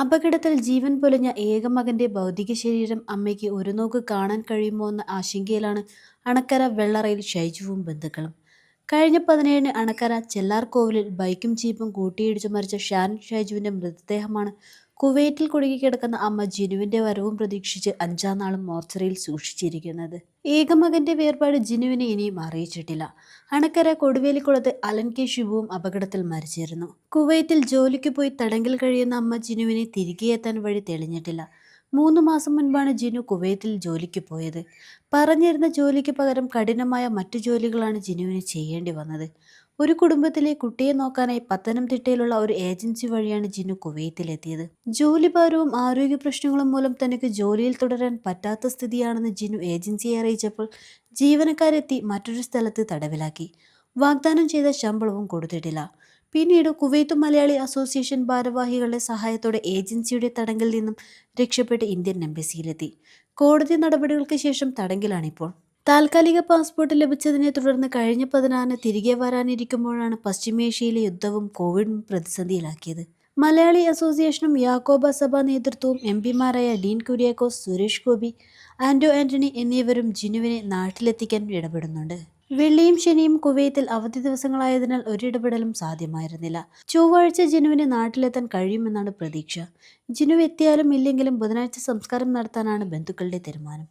അപകടത്തിൽ ജീവൻ പൊലിഞ്ഞ ഏക മകന്റെ ഭൗതിക ശരീരം അമ്മയ്ക്ക് ഒരു നോക്ക് കാണാൻ കഴിയുമോ എന്ന ആശങ്കയിലാണ് അണക്കര വെള്ളറയിൽ ഷൈജുവും ബന്ധുക്കളും. കഴിഞ്ഞ പതിനേഴിന് അണക്കര ചെല്ലാർ കോവിലിൽ ബൈക്കും ജീപ്പും കൂട്ടിയിടിച്ചു മരിച്ച ഷാൻ ഷൈജുവിന്റെ മൃതദേഹമാണ് കുവൈറ്റിൽ കുടുങ്ങിക്കിടക്കുന്ന അമ്മ ജിനുവിന്റെ വരവും പ്രതീക്ഷിച്ച് അഞ്ചാം നാളും മോർച്ചറിയിൽ സൂക്ഷിച്ചിരിക്കുന്നത്. ഏകമകന്റെ വേർപാട് ജിനുവിനെ ഇനിയും അറിയിച്ചിട്ടില്ല. അണക്കര കൊടുവേലിക്കുളത്ത് അലൻ കെ ഷിബുവും അപകടത്തിൽ മരിച്ചിരുന്നു. കുവൈറ്റിൽ ജോലിക്ക് പോയി തടങ്കിൽ കഴിയുന്ന അമ്മ ജിനുവിനെ തിരികെ എത്താൻ വഴി തെളിഞ്ഞിട്ടില്ല. മൂന്ന് മാസം മുൻപാണ് ജിനു കുവൈത്തിൽ ജോലിക്ക് പോയത്. പറഞ്ഞിരുന്ന ജോലിക്ക് പകരം കഠിനമായ മറ്റു ജോലികളാണ് ജിനുവിന് ചെയ്യേണ്ടി വന്നത്. ഒരു കുടുംബത്തിലെ കുട്ടിയെ നോക്കാനായി പത്തനംതിട്ടയിലുള്ള ഒരു ഏജൻസി വഴിയാണ് ജിനു കുവൈത്തിലെത്തിയത്. ജോലിഭാരവും ആരോഗ്യ പ്രശ്നങ്ങളും മൂലം തനിക്ക് ജോലിയിൽ തുടരാൻ പറ്റാത്ത സ്ഥിതിയാണെന്ന് ജിനു ഏജൻസിയെ അറിയിച്ചപ്പോൾ ജീവനക്കാരെത്തി മറ്റൊരു സ്ഥലത്ത് തടവിലാക്കി. വാഗ്ദാനം ചെയ്ത ശമ്പളവും കൊടുത്തിട്ടില്ല. പിന്നീട് കുവൈത്ത് മലയാളി അസോസിയേഷൻ ഭാരവാഹികളുടെ സഹായത്തോടെ ഏജൻസിയുടെ തടങ്കിൽ നിന്നും രക്ഷപ്പെട്ട് ഇന്ത്യൻ എംബസിയിലെത്തി. കോടതി നടപടികൾക്ക് ശേഷം തടങ്കിലാണിപ്പോൾ. താൽക്കാലിക പാസ്പോർട്ട് ലഭിച്ചതിനെ തുടർന്ന് കഴിഞ്ഞ പതിനാറിന് തിരികെ വരാനിരിക്കുമ്പോഴാണ് പശ്ചിമേഷ്യയിലെ യുദ്ധവും കോവിഡും പ്രതിസന്ധിയിലാക്കിയത്. മലയാളി അസോസിയേഷനും യാക്കോബ സഭ നേതൃത്വവും എം പിമാരായ ഡീൻ കുര്യാക്കോസ് സുരേഷ് ഗോപി ആൻഡോ ആന്റണി എന്നിവരും ജിനുവിനെ നാട്ടിലെത്തിക്കാൻ ഇടപെടുന്നുണ്ട്. വെള്ളിയും ശനിയും കുവൈത്തിൽ അവധി ദിവസങ്ങളായതിനാൽ ഒരിടപെടലും സാധ്യമായിരുന്നില്ല. ചൊവ്വാഴ്ച ജിനുവിന് നാട്ടിലെത്താൻ കഴിയുമെന്നാണ് പ്രതീക്ഷ. ജിനു എത്തിയാലും ഇല്ലെങ്കിലും ബുധനാഴ്ച സംസ്കാരം നടത്താനാണ് ബന്ധുക്കളുടെ തീരുമാനം.